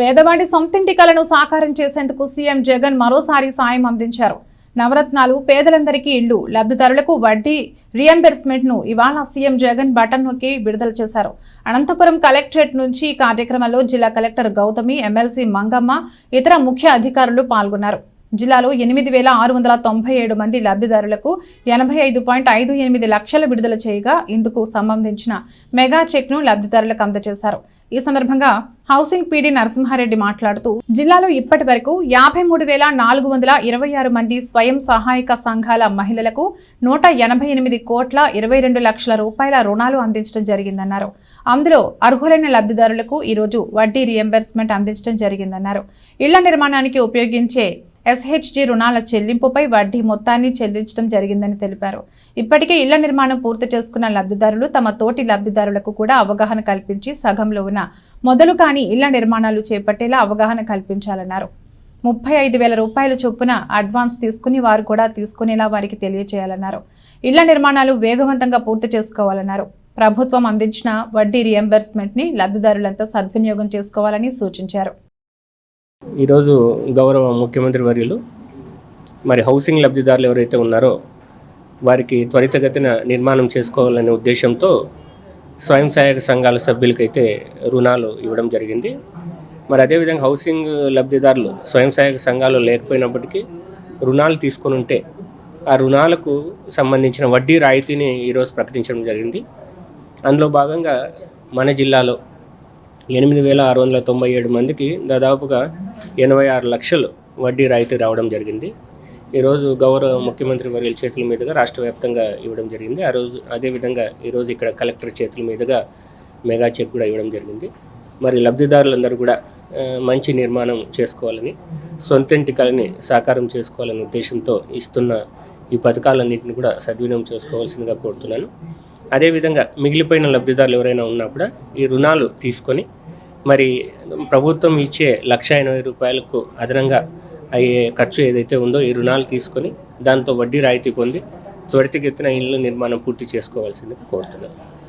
పేదవాడి సొంతింటి కలను సాకారం చేసేందుకు సీఎం జగన్ మరోసారి సాయం అందించారు. నవరత్నాలు పేదలందరికీ ఇళ్ళు లబ్ధిదారులకు వడ్డీ రియంబర్స్మెంట్ను ఇవాళ సీఎం జగన్ బటన్ నొక్కి విడుదల చేశారు. అనంతపురం కలెక్టరేట్ నుంచి ఈ కార్యక్రమంలో జిల్లా కలెక్టర్ గౌతమి ఎమ్మెల్సీ మంగమ్మ ఇతర ముఖ్య అధికారులు పాల్గొన్నారు. జిల్లాలో ఎనిమిది వేల ఆరు వందల తొంభై ఏడు మంది లబ్ధిదారులకు ఎనభై ఐదు పాయింట్ ఐదు ఎనిమిది లక్షల విడుదల చేయగా ఇందుకు సంబంధించిన మెగా చెక్ను లబ్ధిదారులకు అందజేశారు. ఈ సందర్భంగా హౌసింగ్ పీడీ నరసింహారెడ్డి మాట్లాడుతూ జిల్లాలో ఇప్పటి వరకు యాభై మూడు వేల నాలుగు వందల ఇరవై ఆరు మంది స్వయం సహాయక సంఘాల మహిళలకు నూట ఎనభై ఎనిమిది కోట్ల ఇరవై రెండు లక్షల రూపాయల రుణాలు అందించడం జరిగిందన్నారు. అందులో అర్హులైన లబ్ధిదారులకు ఈరోజు వడ్డీ రియంబర్స్మెంట్ అందించడం జరిగిందన్నారు. ఇళ్ళ నిర్మాణానికి ఉపయోగించే ఎస్హెచ్జి రుణాల చెల్లింపుపై వడ్డీ మొత్తాన్ని చెల్లించడం జరిగిందని తెలిపారు. ఇప్పటికే ఇళ్ళ నిర్మాణం పూర్తి చేసుకున్న లబ్ధిదారులు తమ తోటి లబ్ధిదారులకు కూడా అవగాహన కల్పించి సగంలో ఉన్న మొదలు కాని ఇళ్ళ నిర్మాణాలు చేపట్టేలా అవగాహన కల్పించాలన్నారు. ముప్పై ఐదు వేల రూపాయల చొప్పున అడ్వాన్స్ తీసుకుని వారు కూడా తీసుకునేలా వారికి తెలియజేయాలన్నారు ఇళ్ళ నిర్మాణాలు వేగవంతంగా పూర్తి చేసుకోవాలన్నారు. ప్రభుత్వం అందించిన వడ్డీ రియంబర్స్మెంట్ని లబ్ధిదారులంతా సద్వినియోగం చేసుకోవాలని సూచించారు. ఈరోజు గౌరవ ముఖ్యమంత్రి వర్యులు మరి హౌసింగ్ లబ్ధిదారులు ఎవరైతే ఉన్నారో వారికి త్వరితగతిన నిర్మాణం చేసుకోవాలనే ఉద్దేశంతో స్వయం సహాయక సంఘాల సభ్యులకైతే రుణాలు ఇవ్వడం జరిగింది. మరి అదేవిధంగా హౌసింగ్ లబ్ధిదారులు స్వయం సహాయక సంఘాలు లేకపోయినప్పటికీ రుణాలు తీసుకొని ఉంటే ఆ రుణాలకు సంబంధించిన వడ్డీ రాయితీని ఈరోజు ప్రకటించడం జరిగింది. అందులో భాగంగా మన జిల్లాలో ఎనిమిది వేల ఆరు వందల తొంభై ఏడు మందికి దాదాపుగా ఎనభై ఆరు లక్షలు వడ్డీ రాయితీ రావడం జరిగింది. ఈరోజు గౌరవ ముఖ్యమంత్రి వర్యుల చేతుల మీదుగా రాష్ట్ర వ్యాప్తంగా ఇవ్వడం జరిగింది. ఆ రోజు అదేవిధంగా ఈరోజు ఇక్కడ కలెక్టర్ చేతుల మీదుగా మెగా చెక్ కూడా ఇవ్వడం జరిగింది. మరి లబ్ధిదారులందరూ కూడా మంచి నిర్మాణం చేసుకోవాలని సొంతింటి కళని సాకారం చేసుకోవాలనే ఉద్దేశంతో ఇస్తున్న ఈ పథకాలన్నింటిని కూడా సద్వినియోగం చేసుకోవాల్సిందిగా కోరుతున్నాను. అదేవిధంగా మిగిలిపోయిన లబ్ధిదారులు ఎవరైనా ఉన్నా కూడా ఈ రుణాలు తీసుకొని మరి ప్రభుత్వం ఇచ్చే లక్ష ఎనభై రూపాయలకు అదనంగా అయ్యే ఖర్చు ఏదైతే ఉందో ఈ రుణాలు తీసుకొని దాంతో వడ్డీ రాయితీ పొంది త్వరితగతిన ఇళ్ళ నిర్మాణం పూర్తి చేసుకోవాల్సిందిగా కోరుతున్నాను.